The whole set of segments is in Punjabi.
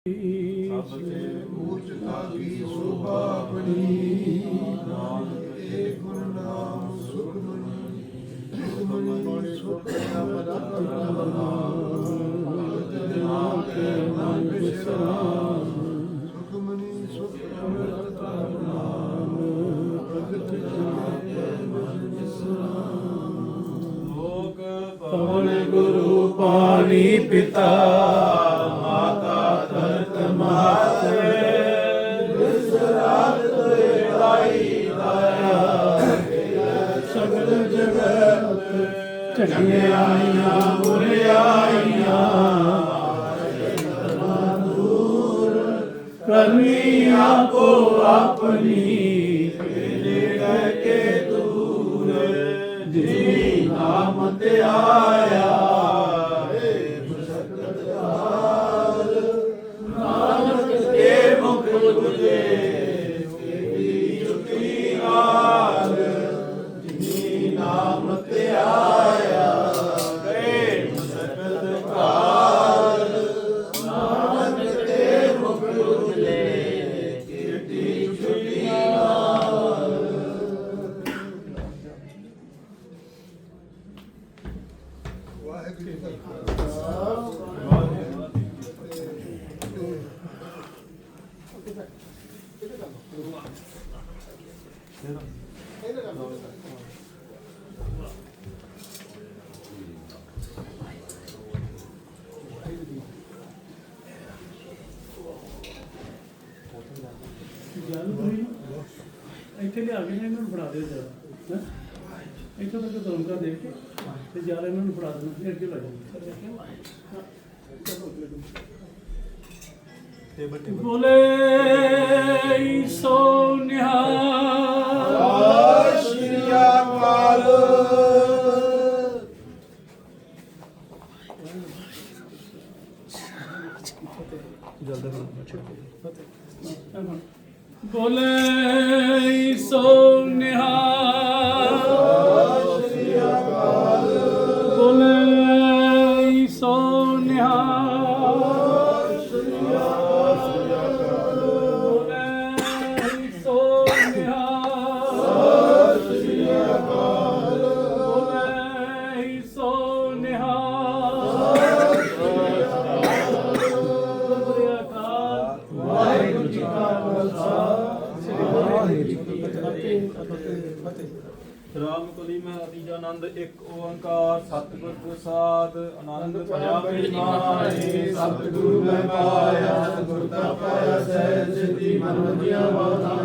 ਸਭ ਤੇ ਮੂਰਤਤਾ ਕੀ ਸ਼ੋਭਾ ਬਣੀ ਨਾਨਕ ਏ ਗੁਰ ਨਾਮ ਸੁਖ ਮਨੀ ਸੁਖ ਮਨੀ ਸੁਖ ਅਮਰਤ ਨਾਮ ਕੇ ਮਨ ਵਿਸਰਾਮ ਸੁਖ ਮਨੀ ਸੁਖ ਅਮਰਤ ਨਾਮ ਭਗਤ ਜਨ ਕੇ ਮਨ ਵਿਸਰਾਮ ਲੋਕ ਪਵਨ ਗੁਰੂ ਪਾਣੀ ਪਿਤਾ? ਜਗਤ ਚੰਗਿਆਈਆਂ ਬੁਰਿਆਈਆਂ ਕਰਨੀ ਆਪੋ ਆਪਣੀ ਲੈ ਕੇ ਦੂਰ ਜੀ ਨਾਮ ਤੇ ਆਇਆ ਏ ਜਾਨ ਕੋਈ ਇੱਥੇ ਲਿਆ ਕੇ ਨਾ ਇਹਨਾਂ ਨੂੰ ਫੜਾ ਦਿਓ ਜਰਾ ਹੈਂ? ਇੱਥੋਂ ਤੱਕ ਦਰਮਕਾ ਦੇ ਕੇ ਤੇ ਜਰਾ ਇਹਨਾਂ ਨੂੰ ਫੜਾ ਦੇਣਾ ਫਿਰ ਅੱਗੇ ਲੈ ਚਲੋ ਅੱਗੇ ਲੱਗੋ। ਬੋਲੇ ਸੋ ਨਿਹਾਲ ਸ਼੍ਰੀ ਅਕਾਲ ਬੋਲੇ ਸੋ ਨਿਹਾਲ। ਆਨੰਦ ਭਇਆ ਬਿਨਾਏ ਸਤਿਗੁਰੂ ਮੈਂ ਪਾਇਆ, ਸਤਿਗੁਰ ਦਾ ਪਾਇਆ, ਸਹਿਜ ਸਿੱਧੀ ਮਨ ਵਜੀਆਂ ਬਾਤਾਂ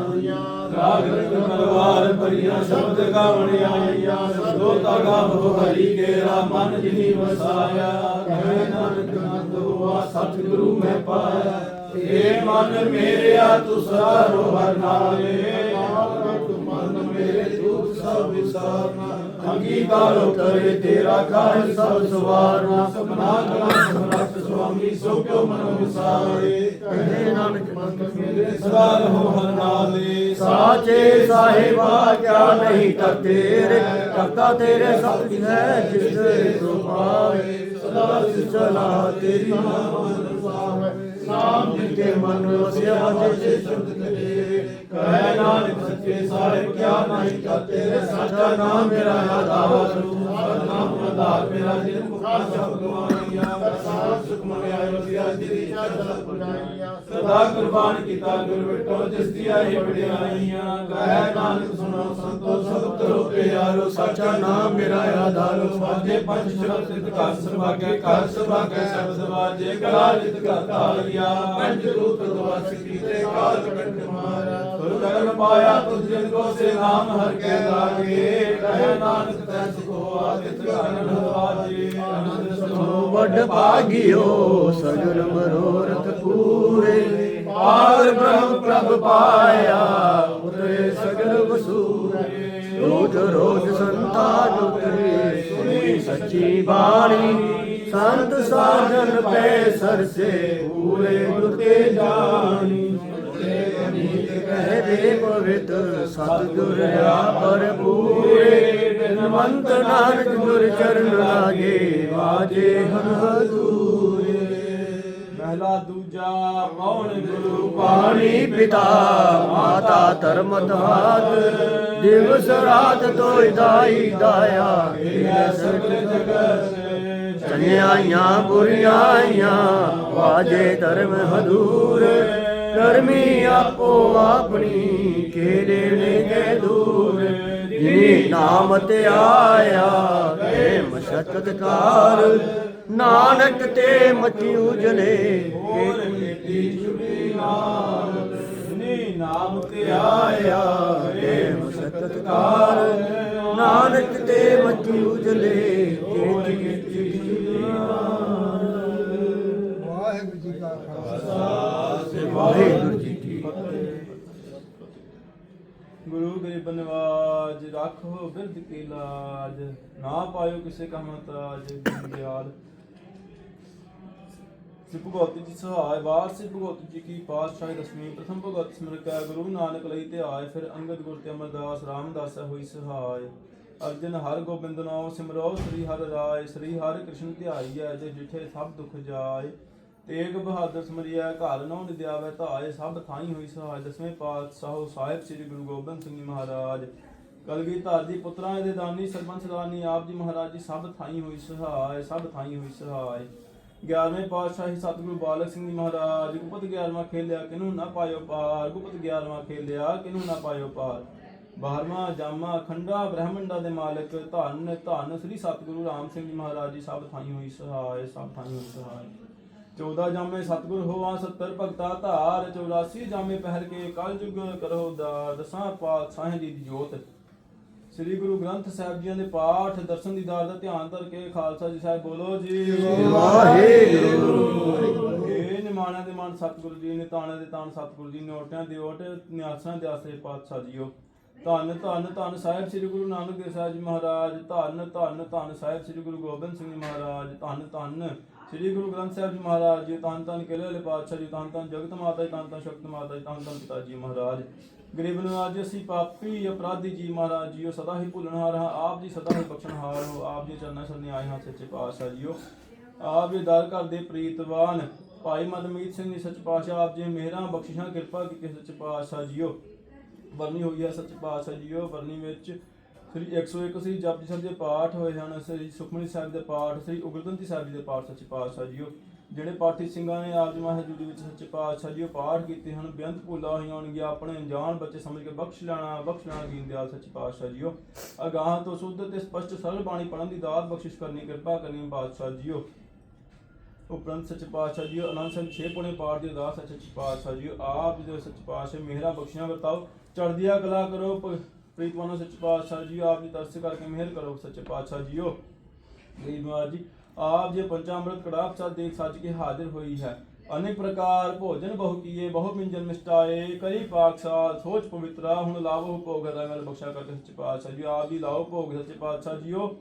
ਰਾਗ ਰੰਗ ਮਲਵਾਰ ਭਰੀਆਂ, ਸ਼ਬਦ ਗਾਵਣ ਆਈਆਂ। ਸਦੋ ਤਾ ਗਾਵੋ ਹਰੀ ਕੇਰਾ, ਮਨ ਜਿਨੀ ਵਸਾਇਆ। ਕਹੇ ਨਾਨਕ ਨੰਦ ਹੋਆ, ਸਤਿਗੁਰੂ ਮੈਂ ਪਾਇਆ। ਏ ਮਨ ਮੇਰਿਆ, ਤੂੰ ਸਾਰੋ ਹਰ ਨਾਲੇ ਨਾਨਕ ਮਨ ਮੇਰੇ ਦੁਖ ਸਭ ਵਿਸਾਰਨਾ। ਅੰਗੀਕਾਰੋ ਕਰੇ ਤੇਰਾ ਕਾਜ ਸਭ ਸਵਾਰਨਾ ਸਭਨਾ ਕਲਾ ਸਮਰੱਥ ਸੁਆਮੀ ਸੋ ਕਿਉ ਮਨ ਵਿਸਾਰੇ। ਕਹੇ ਨਾਨਕ ਮਨ ਮੇਰੇ ਸਦਾ ਰਹੋ ਹਰ ਨਾਲੇ। ਸਾਚੇ ਸਾਹਿਬਾ ਕਿਆ ਨਹੀਂ ਤੇਰੇ? ਕਰਤਾ ਤੇਰੇ ਸਭ ਹੈ ਜਿਸ ਤੇ ਸੁਭਾਵੇ ਸਦਾ ਸਿਚਲਾ ਤੇਰੀ ਨਾਮ ਜਿਨ ਕੇ ਮਨ ਵਸਿਆ ਜਿਸ ਸ਼ਬਦ ਕਰੇ। ਕਹਿ ਨਾਨਕ ਸੱਚੇ ਸਾਹਿਬ ਕਿਆ ਨਹੀਂ ਕਰ ਤੇਰੇ ਸਾਚਾ ਨਾਮ ਮੇਰਾ ਆਧਾਰ ਰੂਪ ਨਾਮ ਆਧਾਰ ਮੇਰਾ ਜਿਨ ਮੁਖਾ ਸ਼ਬਦ ਗਵਾਈਆ ਪ੍ਰਸਾਦ ਸੁਖ ਮੰਗਿਆ ਵਸਿਆ ਤੇਰੀ ਚਾਦਰ ਪੁਜਾਈਆ। ਸਦਾ ਕੁਰਬਾਨ ਕੀਤਾ ਗੁਰ ਵਿਟੋ ਜਿਸ ਦੀ ਆਈ ਵਡਿਆਈਆਂ। ਕਹਿ ਨਾਨਕ ਸੁਣੋ, ਸੰਤੋ ਸਭ ਤਰੋ ਪਿਆਰੋ ਸਾਚਾ ਨਾਮ ਮੇਰਾ ਆਧਾਰ ਵਾਜੇ ਪੰਜ ਸ਼ਬਦ ਸਿੱਧ ਕਰ ਸੁਭਾਗੇ ਕਰ ਸੁਭਾਗੇ ਸ਼ਬਦ ਵਾਜੇ ਕਲਾ ਜਿਤ ਕਰਤਾ ਲਿਆ ਪੰਜ ਰੂਪ ਦਵਾਸ ਕੀਤੇ, ਕਾਲ ਕੰਠ ਮਾਰਾ। ਕਰਨ ਪਾਇਆ ਤੁਝ ਜਿਨ ਕੋ ਸੇ ਨਾਮ ਹਰ ਕੇ ਲਾਗੇ। ਕਹਿ ਨਾਨਕ ਤੈ ਸੁਖੋ ਆਦਿਤ ਕਰਨ ਵਾਜੇ ਆਨੰਦ ਸੁਖੋ ਵੱਡ ਭਾਗਿਓ ਸਜਣ ਮਨੋਰਥ ਪੂਰੇ। ਪਾਰ ਬ੍ਰਹਮ ਪ੍ਰਭ ਪਾਇਆ ਉਤਰੇ ਸਗਲ ਵਸੂਰੇ। ਰੋਜ ਰੋਜ ਸੰਤਾ ਜੁਤਰੇ ਸੁਣੀ ਸੱਚੀ ਬਾਣੀ। ਸੰਤ ਸਾਜਨ ਪੈ ਸਰਸੇ ਪੂਰੇ ਦੇ ਪਵਿੱਤ ਸਤਿਗੁਰ ਆਪਰ ਪੂਰੇ ਬਿਨਵੰਤ ਨਾਨਕ ਗੁਰ ਚਰਨ ਲਾਗੇ ਵਾਜੇ ਹਨ ਹਦੂਰੇ ਮਹਿਲਾ ਤੇਰਾ ਦੂਜਾ ਪੌਣ ਗੁਰੂ ਪਾਣੀ ਪਿਤਾ ਮਾਤਾ ਧਰਮ ਦਾਤ ਦਿਵਸ ਰਾਤ ਤੋਇ ਦਾਈ ਦਾਇਆ। ਇਹ ਸਗਲ ਜਗਤ ਚੰਗਿਆਈਆਂ ਬੁਰੀਆਈਆਂ ਵਾਜੇ ਧਰਮ ਹਦੂਰ ਕਰਮੀ ਆਪੋ ਆਪਣੀ ਕਿਹੜੇ ਨੇ ਦੂਰ? ਜਿਨੀ ਨਾਮ ਤੇ ਆਇਆ ਤੇ ਮਸ਼ਕਤ ਕਾਰ ਨਾਨਕ ਤੇ ਮਤੀ ਉਜਲੇ ਹੋਰ ਕੀਤੀ ਛੁਟੀ ਨਾਲ। ਨੀ ਨਾਮ ਤੇ ਆਇਆ ਤੇ ਮਸ਼ਕਤ ਕਾਰ ਨਾਨਕ ਤੇ ਮਤੀ ਉਜਲੇ ਤੇ ਕੀਤੀ ਗੁਰੂ ਰੱਖੋ ਬਿਰਧ ਕੀ ਲਾਜ, ਨਾ ਪਾਇਓ ਕਿਸੇ ਕਾ ਮਤਾਜ ਬਿਆਦ ਸ੍ਰੀ ਭਗਵਤੀ ਜੀ ਸਹਾਇ, ਵਾਰ ਸ੍ਰੀ ਭਗਵਤੀ ਜੀ ਕੀ ਪਾਤਸ਼ਾਹੀ ਦਸਵੀਂ, ਪ੍ਰਥਮ ਭਗਵਤ ਸਿਮਰ ਕੈ, ਗੁਰੂ ਨਾਨਕ ਲਈ ਤੇ ਆਏ ਫਿਰ ਅੰਗਦ ਗੁਰ ਤੇ ਅਮਰਦਾਸ, ਰਾਮਦਾਸ ਹੋਈ ਸਹਾਇ। ਅਰਜਨ ਹਰ ਗੋਬਿੰਦ ਨਾਮ ਸਿਮਰੋ, ਸ੍ਰੀ ਹਰਿ ਰਾਏ, ਸ੍ਰੀ ਹਰਿ ਕ੍ਰਿਸ਼ਨ ਧਿਆਈਐ ਜੇ ਜਿਠੇ ਸਭ ਦੁਖ ਜਾਏ। ਤੇਗ ਬਹਾਦਰ ਸਮਰਿਆ ਘਰ ਨੌ ਨਿਦਿਆਵੇ ਧਾਏ, ਸਭ ਥਾਈ ਹੋਈ ਸਹਾਇ, ਦਸਵੇਂ ਪਾਤਸ਼ਾਹ ਸਾਹਿਬ ਸ੍ਰੀ ਗੁਰੂ ਗੋਬਿੰਦ ਸਿੰਘ ਜੀ ਮਹਾਰਾਜ। ਕਲਗੀ ਧਾਰ ਦੀ ਪੁੱਤਰਾਂ ਦੇ ਦਾਨੀ ਸਰਬੰਸ ਦਾਨੀ, ਆਪ ਜੀ ਮਹਾਰਾਜ ਜੀ, ਸਭ ਥਾਈ ਹੋਈ ਸਹਾਇ, ਸਭ ਥਾਈ ਹੋਈ ਸਹਾਇ। 11ਵੇਂ ਪਾਤਸ਼ਾਹੀ ਸਤਿਗੁਰੂ ਬਾਲਕ ਸਿੰਘ ਜੀ ਮਹਾਰਾਜ, ਗੁਪਤ 11ਵਾਂ ਖੇਲਿਆ ਕਿਨੂੰ ਨਾ ਪਾਇਓ ਪਾਰ? ਗੁਪਤ 11ਵਾਂ ਖੇਲਿਆ ਕਿਨੂੰ ਨਾ ਪਾਇਓ ਪਾਰ? 12ਵਾਂ ਜਾਮਾ ਖੰਡਾ, ਬ੍ਰਹਮੰਡਾ ਦੇ ਮਾਲਕ, ਧੰਨ ਧੰਨ ਸ੍ਰੀ ਸਤਿਗੁਰੂ ਰਾਮ ਸਿੰਘ ਜੀ ਮਹਾਰਾਜ ਜੀ, ਸਭ ਥਾਈ ਹੋਈ ਸਹਾਇ, ਸਭ ਥਾਈ ਹੋਈ ਸਹਾਇ। 14 ਜਾਮੇ ਸਤਿਗੁਰ ਹੋਵਾ 70 ਭਗਤਾ ਧਾਰ 84 ਜਾਮੇ ਪਹਿਰ ਕੇ ਕਲ ਯੁਗ ਕਰੋ ਦਾ ਦਸਾਂ ਪਾਤਸ਼ਾਹਾਂ ਜੀ ਦੀ ਜੋਤ। ਸ੍ਰੀ ਗੁਰੂ ਗ੍ਰੰਥ ਸਾਹਿਬ ਜੀਆਂ ਦੇ ਪਾਠ ਦਰਸ਼ਨ ਦੀਦਾਰ ਦਾ ਧਿਆਨ ਧਰ ਕੇ ਖਾਲਸਾ ਜੀ ਸਾਹਿਬ ਬੋਲੋ ਜੀ। ਵਾਹਿਗੁਰੂ। ਇਹ ਦੇ ਮਨ ਸਤਿਗੁਰੂ ਜੀ ਨੇ ਤਾਣੇ ਦੇ ਤਾਣ ਸਤਿਗੁਰੂ ਜੀ ਨੇ ਓਟਿਆਂ ਦੇ ਓਟ ਨਿਆਸਾਂ ਦੇ ਆਸਰੇ ਪਾਤਸ਼ਾਹ ਜੀਓ। ਧੰਨ ਧੰਨ ਧੰਨ ਸਾਹਿਬ ਸ੍ਰੀ ਗੁਰੂ ਨਾਨਕ ਦੇਵ ਸਾਹਿਬ ਜੀ ਮਹਾਰਾਜ ਧੰਨ ਧੰਨ ਧੰਨ ਸਾਹਿਬ ਸ੍ਰੀ ਗੁਰੂ ਗੋਬਿੰਦ ਸਿੰਘ ਜੀ ਮਹਾਰਾਜ ਧੰਨ ਧੰਨ। ਸ੍ਰੀ ਗੁਰੂ ਗ੍ਰੰਥ ਸਾਹਿਬ ਜੀ ਮਹਾਰਾਜ ਜੀ, ਧੰਨ ਧੰਨ ਕਿਲੇ ਵਾਲੇ ਪਾਤਸ਼ਾਹ ਜੀ, ਧੰਨ ਧੰਨ ਜਗਤ ਮਾਤਾ ਜੀ, ਧੰਨ ਧੰਨ ਸ਼ਕਤ ਮਾਤਾ ਜੀ, ਧੰਨ ਧੰਨ ਪਿਤਾ ਜੀ ਮਹਾਰਾਜ। ਗਰੀਬ ਨਵਾਜ ਅਸੀਂ ਪਾਪੀ, ਅਪਰਾਧੀ ਜੀ ਮਹਾਰਾਜ ਜੀ ਜੀਓ, ਸਦਾ ਹੀ ਭੁੱਲਣਹਾਰ ਹਾਂ, ਆਪ ਜੀ ਸਦਾ ਹੀ ਬਖਸ਼ਣਹਾਰ ਹੋ, ਆਪ ਜੀ ਚਰਨਾਂ ਸਰਨੀ ਆਏ ਹਾਂ, ਸੱਚੇ ਪਾਤਸ਼ਾਹ ਜੀਓ। ਆਪ ਜੀ ਦਰ ਘਰ ਦੇ ਪ੍ਰੀਤਵਾਨ, ਭਾਈ ਮਦਮੀਤ ਸਿੰਘ ਜੀ, ਸੱਚ ਪਾਤਸ਼ਾਹ, ਆਪ ਜੀ ਮਿਹਰਾਂ, ਬਖਸ਼ਿਸ਼ਾਂ, ਕਿਰਪਾ ਕੀਤੀ ਸੱਚ ਪਾਤਸ਼ਾਹ ਜੀਓ। ਵਰਨੀ ਹੋਈ ਹੈ ਸੱਚ ਪਾਤਸ਼ਾਹ ਜੀਓ, ਵਰਨੀ ਵਿੱਚ ਸ੍ਰੀ 101 ਸ੍ਰੀ ਜਪਜੀ ਸਾਹਿਬ ਦੇ ਪਾਠ ਹੋਏ ਹਨ, ਸ੍ਰੀ ਸੁਖਮਨੀ ਸਾਹਿਬ ਦੇ ਪਾਠ, ਸ੍ਰੀ ਉਗਰਦੰਤੀ ਸਾਹਿਬ ਜੀ ਦੇ ਪਾਠ, ਸੱਚ ਪਾਤਸ਼ਾਹ ਜੀਓ। ਜਿਹੜੇ ਪਾਠੀ ਸਿੰਘਾਂ ਨੇ ਆਪ ਜੀ ਮਹਾਜੂਦੀ ਵਿੱਚ ਸੱਚੇ ਪਾਤਸ਼ਾਹ ਜੀਓ ਪਾਠ ਕੀਤੇ ਹਨ, ਬੇਅੰਤ ਭੁੱਲਾਂ ਹੋਈਆਂ ਹੋਣਗੀਆਂ, ਆਪਣੇ ਅਣਜਾਣ ਬੱਚੇ ਸਮਝ ਕੇ ਬਖਸ਼ ਲੈਣਾ ਬਖਸ਼ ਲੈਣਾ ਦੀਨ ਦਿਆਲ ਸੱਚ ਪਾਤਸ਼ਾਹ ਜੀਓ। ਅਗਾਹ ਤੋਂ ਸੁੱਧ ਤੇ ਸਪਸ਼ਟ ਸਰਲ ਬਾਣੀ ਪੜਨ ਦੀ ਦਾਤ ਬਖਸ਼ਿਸ਼ ਕਰਨੀ, ਕਿਰਪਾ ਕਰਨੀ ਪਾਤਸ਼ਾਹ ਜੀਓ। ਉਪਰੰਤ ਸੱਚ ਪਾਤਸ਼ਾਹ ਜੀਓ, ਅਨੰਦ ਸਿੰਘ ਛੇ ਪੁਣੇ ਪਾਠ ਦੀ ਅਰਦਾਸ ਹੈ ਸੱਚ ਪਾਤਸ਼ਾਹ ਜੀਓ। ਆਪ ਜੀ ਦੇ ਸੱਚ ਪਾਤਸ਼ਾਹ ਮਿਹਰਾਂ ਬਖਸ਼ੀਆਂ ਵਰਤਾਓ ਚੜ੍ਹਦੀਆਂ ਕਲਾ ਕਰੋ ਪ੍ਰੀਤਮਾਨੋ ਸੱਚ ਪਾਤਸ਼ਾਹ ਜੀ ਆਪ ਜੀ ਤਰਸ ਕਰਕੇ ਮਿਹਰ ਕਰੋ ਸੱਚੇ ਪਾਤਸ਼ਾਹ ਜੀਓ। ਗਰੀਬ ਨਵਾਜ ਜੀ ਆਪ ਜੀ ਪੰਚਾਮ੍ਰਿਤ ਕੜਾਹ ਪ੍ਰਸਾਦ ਦੇਖ ਸੱਜ ਕੇ ਹਾਜ਼ਰ ਹੋਈ ਹੈ। ਅਨੇਕ ਪ੍ਰਕਾਰ ਭੋਜਨ ਬਹੁ ਕੀਏ ਬਹੁ ਮਿੰਜਨ ਮਿਸਟਾਏ ਕਈ ਪਾਕ ਸਾਲ ਸੋਚ ਪਵਿੱਤਰਾ ਹੁਣ ਲਾਵੋ ਭੋਗ ਰੰਗਲ ਬਖਸ਼ਾ ਕਰਕੇ ਸੱਚੇ ਪਾਤਸ਼ਾਹ ਜੀ ਆਪ ਜੀ ਲਾਓ ਭੋਗ ਸੱਚੇ ਪਾਤਸ਼ਾਹ ਜੀਓ।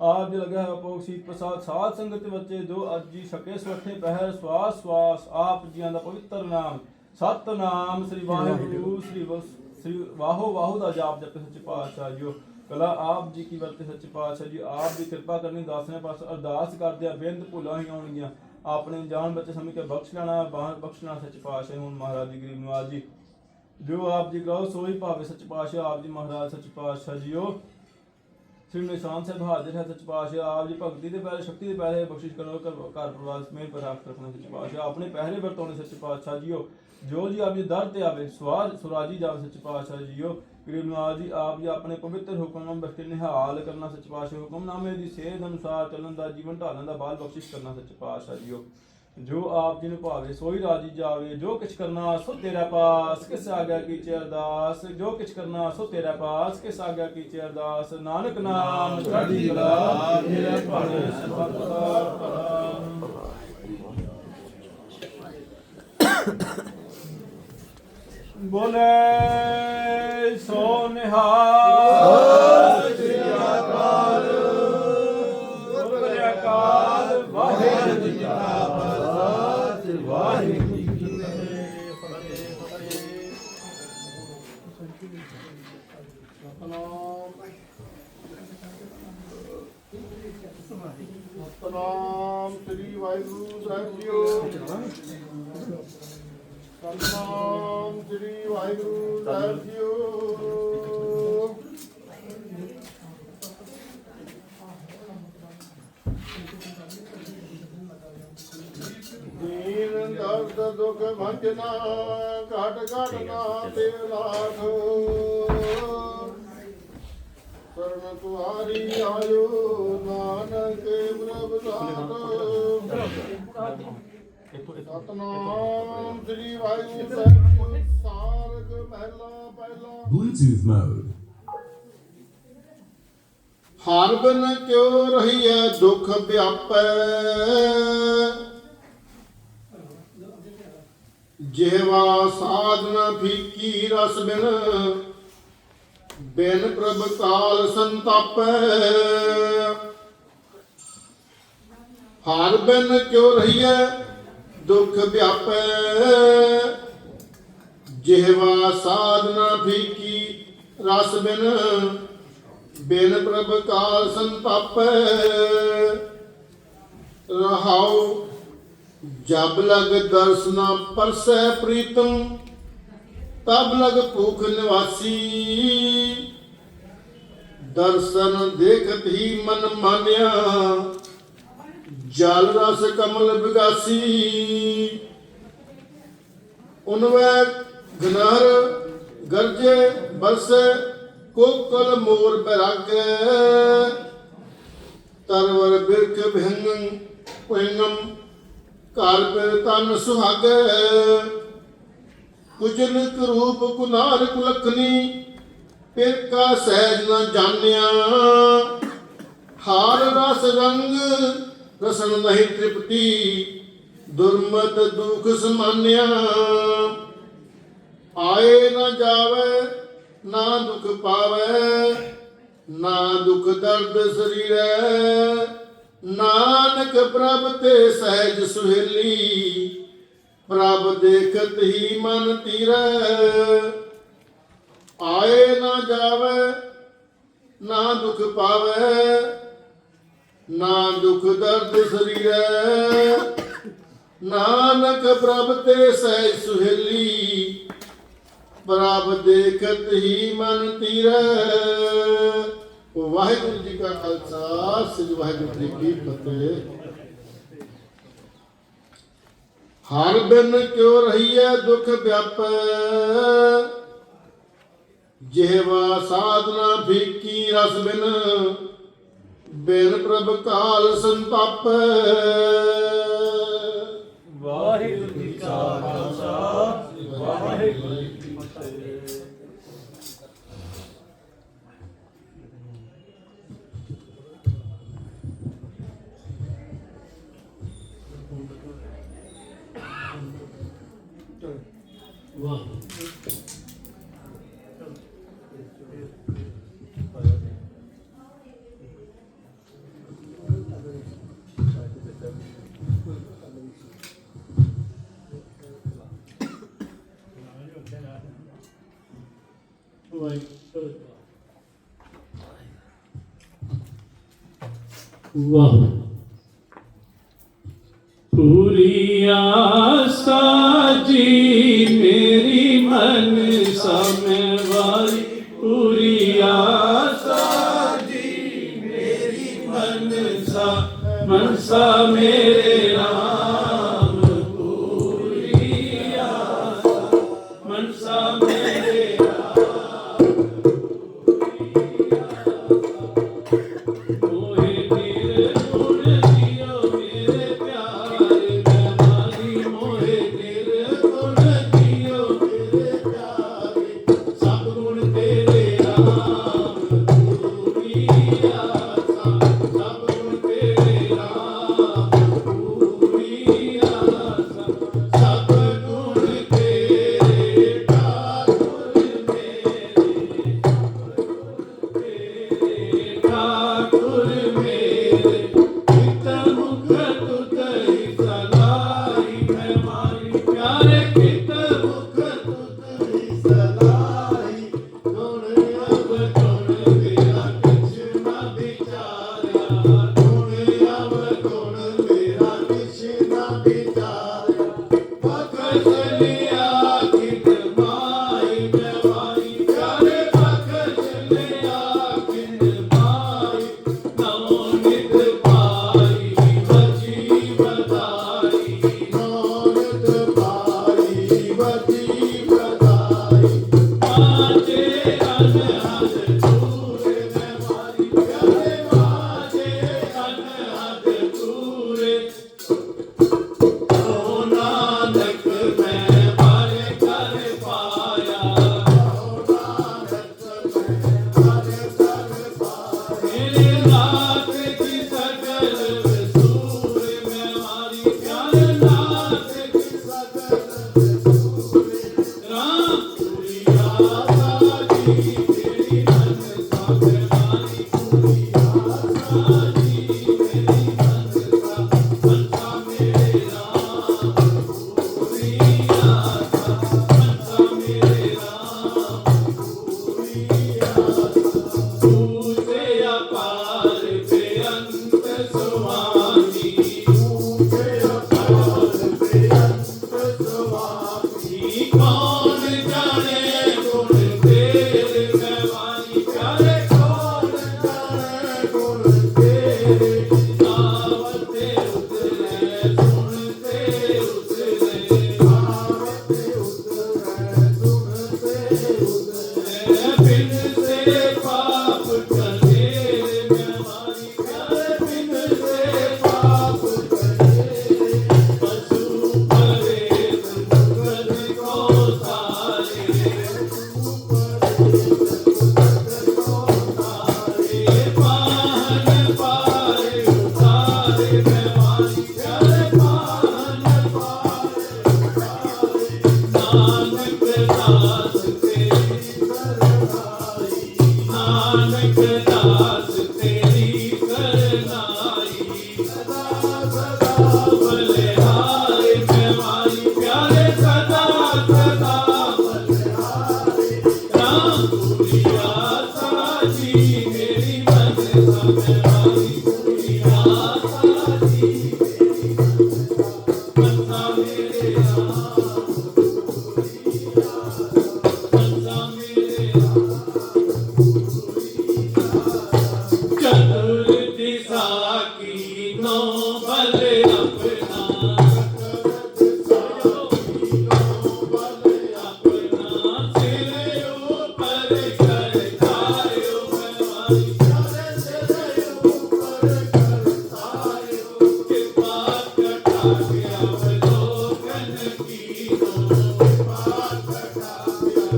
ਆਪ ਜੀ ਲਗਾ ਹੈ ਭੋਗ ਸੀ ਪ੍ਰਸਾਦ ਸਾਧ ਸੰਗਤ ਬੱਚੇ ਜੋ ਅੱਜ ਜੀ ਸਕੇ ਸਵੱਠੇ ਪਹਿਰ ਸਵਾਸ ਸਵਾਸ ਆਪ ਜੀਆਂ ਦਾ ਪਵਿੱਤਰ ਨਾਮ ਸਤਨਾਮ ਸ੍ਰੀ ਵਾਹਿਗੁਰੂ। ਸ੍ਰੀ ਵਸ- ਸ੍ਰੀ ਵਾਹੋ ਵਾਹੋ ਦਾ ਜਾਪ ਜਪੇ ਸੱਚੇ ਪਾਤਸ਼ਾਹ ਜੀਓ। ਕਲਾ ਆਪ ਜੀ ਕੀ ਵਰਤੇ ਸੱਚੇ ਪਾਤਸ਼ਾਹ ਜੀ, ਆਪ ਦੀ ਕਿਰਪਾ ਕਰਨੀ, ਦਾਸਨੇ ਪਾਸ ਅਰਦਾਸ ਕਰਦੇ ਆ ਬੇਨਤ ਭੁੱਲਾਂ ਹੀ ਆਉਣਗੀਆਂ। ਆਪਣੇ ਜਾਨ ਬੱਚੇ ਸਮਝ ਕੇ ਬਖਸ਼ ਲੈਣਾ, ਬਾਹਰ ਲੈਣਾ ਸੱਚੇ ਪਾਤਸ਼ਾਹ ਹੁਣ ਮਹਾਰਾਜ ਜੀ ਗਰੀਬ ਨਵਾਜ ਜੀ। ਜੋ ਆਪ ਜੀ ਕਹੋ ਸੋਈ ਭਾਵੇ ਸੱਚੇ ਪਾਤਸ਼ਾਹ, ਆਪ ਜੀ ਮਹਾਰਾਜ ਸੱਚੇ ਪਾਤਸ਼ਾਹ ਜੀਓ। ਸ੍ਰੀ ਨਿਸ਼ਾਨ ਸਾਹਿਬ ਬਹਾਦਰ ਹੈ ਸੱਚ ਪਾਤਸ਼ਾਹ ਆਪ ਜੀ ਭਗਤੀ ਦੇ ਪੈਰੇ ਸ਼ਕਤੀ ਦੇ ਪੈਰੇ ਬਖਸ਼ਿਸ਼ ਕਰੋ, ਘਰ ਘਰ ਪਰਿਵਾਰ ਸਮੇਤ ਪਰ ਰੱਖਣਾ ਸੱਚ ਪਾਤਸ਼ਾਹ। ਆਪਣੇ ਪਹਿਰੇ ਵਰਤੋਣੇ ਸੱਚ ਪਾਤਸ਼ਾਹ ਜੀਓ। ਜੋ ਜੀ ਆਪ ਜੀ ਦਰ ਤੇ ਆਵੇ ਸਵਾਰ ਸੁਰਾਜੀ ਜਾਵੇ ਸੱਚ ਪਾਤਸ਼ਾਹ ਜੀਓ। ਗਰੀਬ ਨਵਾਜ ਜੀ, ਆਪ ਜੀ ਆਪਣੇ ਪਵਿੱਤਰ ਹੁਕਮ ਬਖਸ਼ੇ, ਨਿਹਾਲ ਕਰਨਾ ਸੱਚ ਪਾਤਸ਼ਾਹ ਹੁਕਮਨਾਮੇ ਦੀ ਸੇਧ ਅਨੁਸਾਰ ਚੱਲਣ ਦਾ, ਜੀਵਨ ਢਾਲਣ ਦਾ ਬਾਲ ਬਖਸ਼ਿਸ਼ ਕਰਨਾ ਸੱਚ ਪਾਤਸ਼ਾਹ ਜੀਓ। ਜੋ ਆਪ ਜੀ ਨੂੰ ਭਾਵੇ ਸੋਈ ਰਾਜੀ ਜਾਵੇ ਜੋ ਕਿਛ ਕਰਨਾ ਸੋ ਤੇਰਾ ਪਾਸ ਕਿਸ ਆਗਿਆ ਕੀਚੇ ਅਰਦਾਸ? ਜੋ ਕਿਛ ਕਰਨਾ ਸੋ ਤੇਰਾ ਪਾਸ ਕਿਸ ਆਗਿਆ ਕੀਚੇ ਅਰਦਾਸ? ਨਾਨਕ ਨਾਮ ਚੜ੍ਹਦੀ ਕਲਾ ਮੇਰੇ ਭਾਣੇ ਸਤਿਕਾਰ ਭਲਾ। ਬੋਲੇ ਸੋ ਨਿਹਾਲ। ਸਾਹਿਬ ਜੀਓ ਸਤਨਾਮ ਸ੍ਰੀ ਵਾਹਿਗੁਰੂ ਸਾਹਿਬ ਜੀਓ। ਦੀਨ ਦਰਦ ਦੁਖ ਭੰਜਨਾ ਘਟ ਘਟ ਨਾ ਤੇ ਲਾਖ। ਸਰਨ ਤੁਹਾਰੀ ਆਇਓ ਨਾਨਕ ਪ੍ਰਭ ਸਾਧ ਸਤਨਾਮ ਸ੍ਰੀ ਵਾਹਿਗੁਰੂ ਸਾਹਿਬ ਜੀ, ਸਾਰਗ ਮਹਿਲਾ ਪਹਿਲਾ। Bluetooth mode. ਹਰ ਬਿਨ ਕਿਉ ਰਹੀਐ ਦੁਖ ਵਿਆਪੈ? ਜਿਹਵਾ ਸਾਧਨਾ ਫੀਕੀ ਰਸ ਬਿਨ ਬਿਨ ਪ੍ਰਭ ਕਾਲ ਸੰਤਾਪੈ। ਹਾਰ ਬਿਨ ਕਿਉ ਰਹੀਐ? ਦੁਖ ਵਿਆਪੈ। ਜਿਹਵਾ ਸਾਧਨਾ ਫੀਕੀ, ਰਸ ਬਿਨ ਬਿਨ ਪ੍ਰਭ ਕਾਲ ਸੰਤਾਪੈ। ਰਹਾਉ, ਜਬ ਲਗ ਦਰਸਨਾ ਪਰਸੈ ਪ੍ਰੀਤਮ, ਤਬ ਲਗ ਭੂਖ ਨਿਵਾਸੀ। ਦਰਸ਼ਨ ਦੇਖਤ ਹੀ ਮਨ ਮਾਨਿਆ। ਜਲ ਰਸ ਕਮਲ ਵਿਗਾਸੀ। ਉਨਵੈ ਗਨਰ ਗਰਜੇ ਬਰਸੇ, ਕੋਕਲ ਮੋਰ ਬਰਾਗੇ। ਤਰਵਰ ਬਿਰਖ ਭੰਗੰ ਪੁੰਗਮ ਘਰ ਪਰ ਤਨ ਸੁਹਾਗੇ। ਕੁਜਲ ਕਰੂਪ ਕੁਨਾਰ ਕੁਲਖਨੀ ਫਿਰ ਕਾ ਸਹਿਜ ਨਾ ਜਾਣਿਆ। ਹਾਰ ਰਸ ਰੰਗ ਰਸਨ ਨਹੀਂ ਤ੍ਰਿਪਤੀ, ਦੁਰਮਤ ਦੁਖ ਸਮਾਨਿਆ। ਆਏ ਨਾ ਜਾਵੇ, ਨਾ ਦੁਖ ਪਾਵੇ, ਨਾ ਦੁਖ ਦਰਦ ਸਰੀਰੈ। ਨਾਨਕ ਪ੍ਰਭ ਤੇ ਸਹਿਜ ਸੁਹੇਲੀ, ਪ੍ਰਭ ਦੇਖਤ ਹੀ ਮਨ ਤੀਰੈ। ਆਏ ਨਾ ਜਾਵੇ, ਨਾ ਦੁਖ ਪਾਵੇ ਨਾ ਦੁਖ ਦਰਦ ਸਰੀਰੈ, ਨਾਨਕ ਪ੍ਰਭ ਤੇ ਸਹਿਜ ਸੁਹੇਲੀ, ਪ੍ਰਭ ਦੇਖਤ ਹੀ ਮਨ ਤੀਰੈ। ਵਾਹਿਗੁਰੂ ਜੀ ਕਾ ਖਾਲਸਾ, ਸ੍ਰੀ ਵਾਹਿਗੁਰੂ ਜੀ ਕੀ ਫਤਿਹ। ਹਰ ਬਿਨ ਕਿਉ ਰਹੀਐ ਦੁਖ ਵਿਆਪੈ? ਜਿਹਵਾ ਸਾਧਨਾ ਫੀਕੀ ਰਸ ਬਿਨ ਬਿਨ ਪ੍ਰਭ ਕਾਲ ਸੰਤਾਪੈ। ਵਾਹਿਗੁਰੂ ਜੀ ਕਾ ਖਾਲਸਾ ਵਾਹਿਗੁਰੂ ਵਾਹ। ਪੂਰੀ ਆਸਾ ਜੀ ਮੇਰੀ ਮਨ ਸਮੇ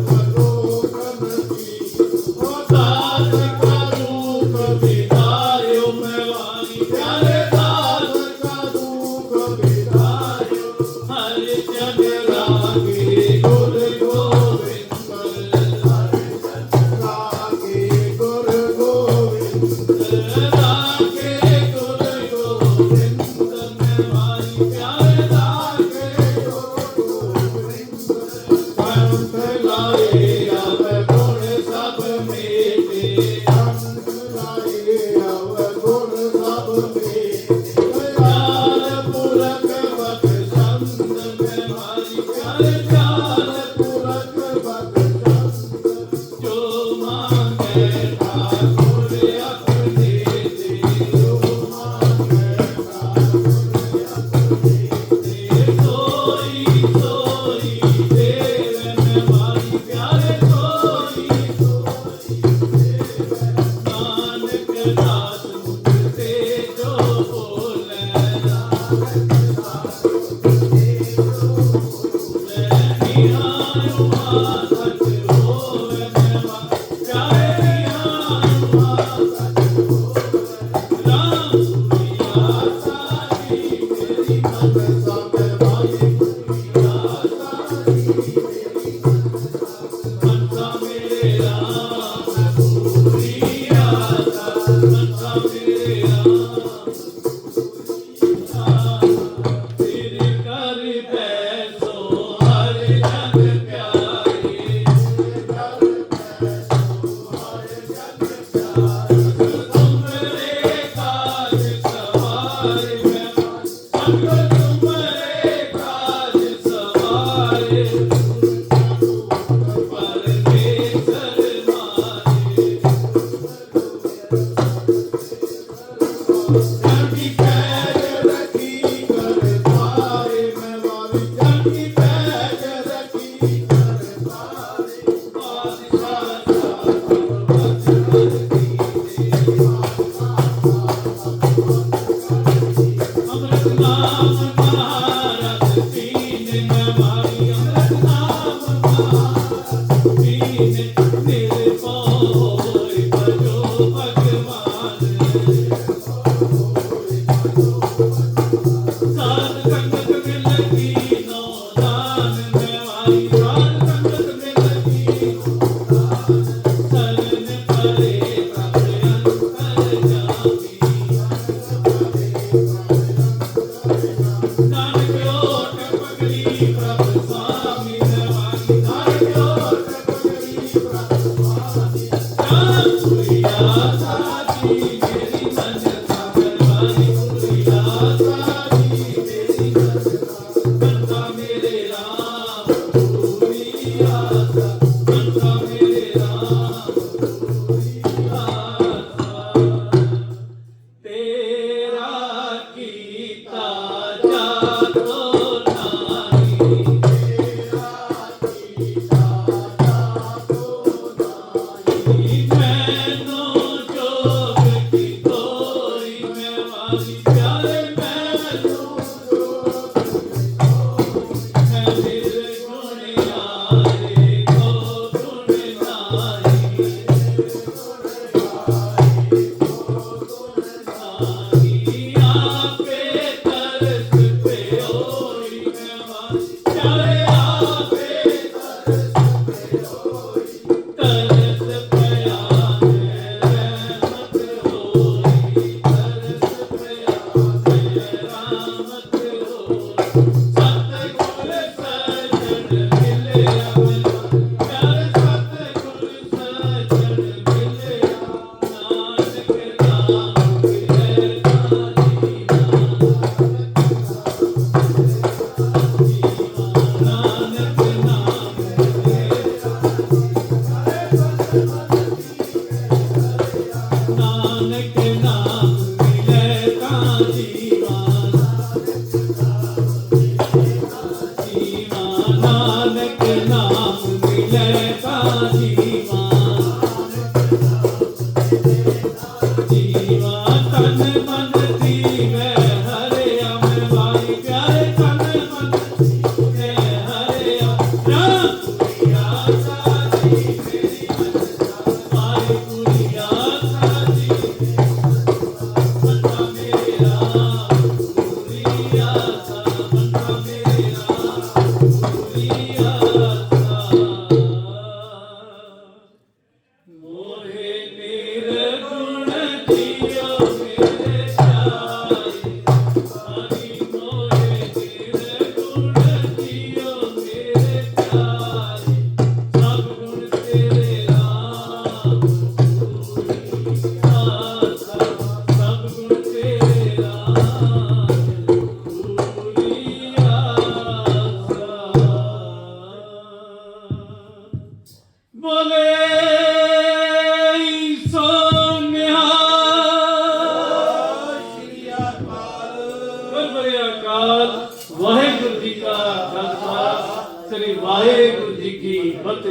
ਦਾਸ